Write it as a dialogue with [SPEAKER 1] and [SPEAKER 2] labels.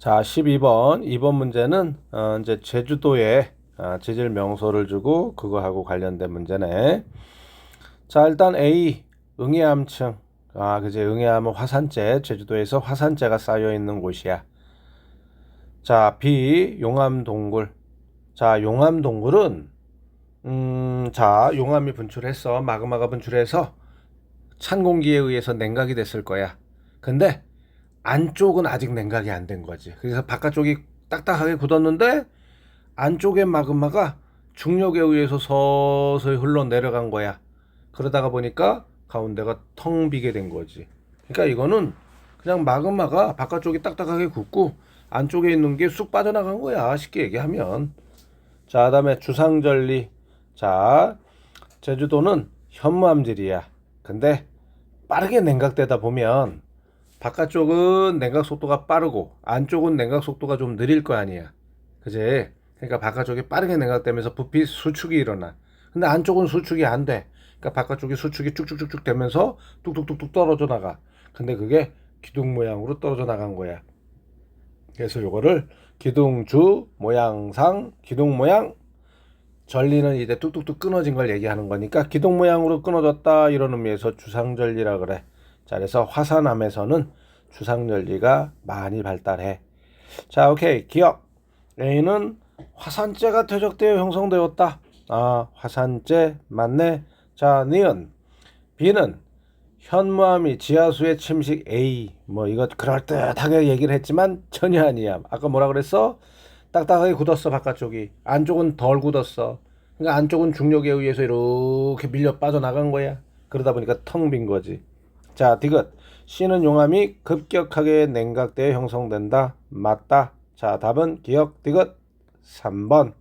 [SPEAKER 1] 자, 12번. 2번 문제는 어, 이제 제주도에 어, 지질 명소를 주고 그거하고 관련된 문제네. 자, 일단 A 응해암층. 아, 그제 응해암은 화산재, 제주도에서 화산재가 쌓여 있는 곳이야. 자, B 용암 동굴. 자, 용암 동굴은 음, 자, 용암이 분출했어. 마그마가 분출해서 찬 공기에 의해서 냉각이 됐을 거야. 근데 안쪽은 아직 냉각이 안 된 거지. 그래서 바깥쪽이 딱딱하게 굳었는데 안쪽의 마그마가 중력에 의해서 서서히 흘러 내려간 거야. 그러다가 보니까 가운데가 텅 비게 된 거지. 그러니까 이거는 그냥 마그마가 바깥쪽이 딱딱하게 굳고 안쪽에 있는 게 쑥 빠져나간 거야. 쉽게 얘기하면. 자, 그다음에 주상절리. 자, 제주도는 현무암질이야. 근데 빠르게 냉각되다 보면 바깥쪽은 냉각 속도가 빠르고 안쪽은 냉각 속도가 좀 느릴 거 아니야. 그지? 그러니까 바깥쪽이 빠르게 냉각되면서 부피 수축이 일어나. 근데 안쪽은 수축이 안 돼. 그러니까 바깥쪽이 수축이 쭉쭉쭉쭉 되면서 뚝뚝뚝뚝 떨어져 나가. 근데 그게 기둥 모양으로 떨어져 나간 거야. 그래서 요거를 기둥주 모양상 기둥 모양 전리는 이제 뚝뚝뚝 끊어진 걸 얘기하는 거니까 기둥 모양으로 끊어졌다 이런 의미에서 주상절리라 그래. 자, 그래서 화산암에서는 주상절리가 많이 발달해. 자, 오케이. 기억. A는 화산재가 퇴적되어 형성되었다. 아, 화산재 맞네. 자, 니은. B는 현무암이 지하수의 침식 A. 뭐 이거 그럴듯하게 얘기를 했지만 전혀 아니야. 아까 뭐라 그랬어? 딱딱하게 굳었어 바깥쪽이. 안쪽은 덜 굳었어. 그러니까 안쪽은 중력에 의해서 이렇게 밀려 빠져나간 거야. 그러다 보니까 텅 빈 거지. 자, 디귿. C는 용암이 급격하게 냉각되어 형성된다. 맞다. 자, 답은 기억 디귿 3번.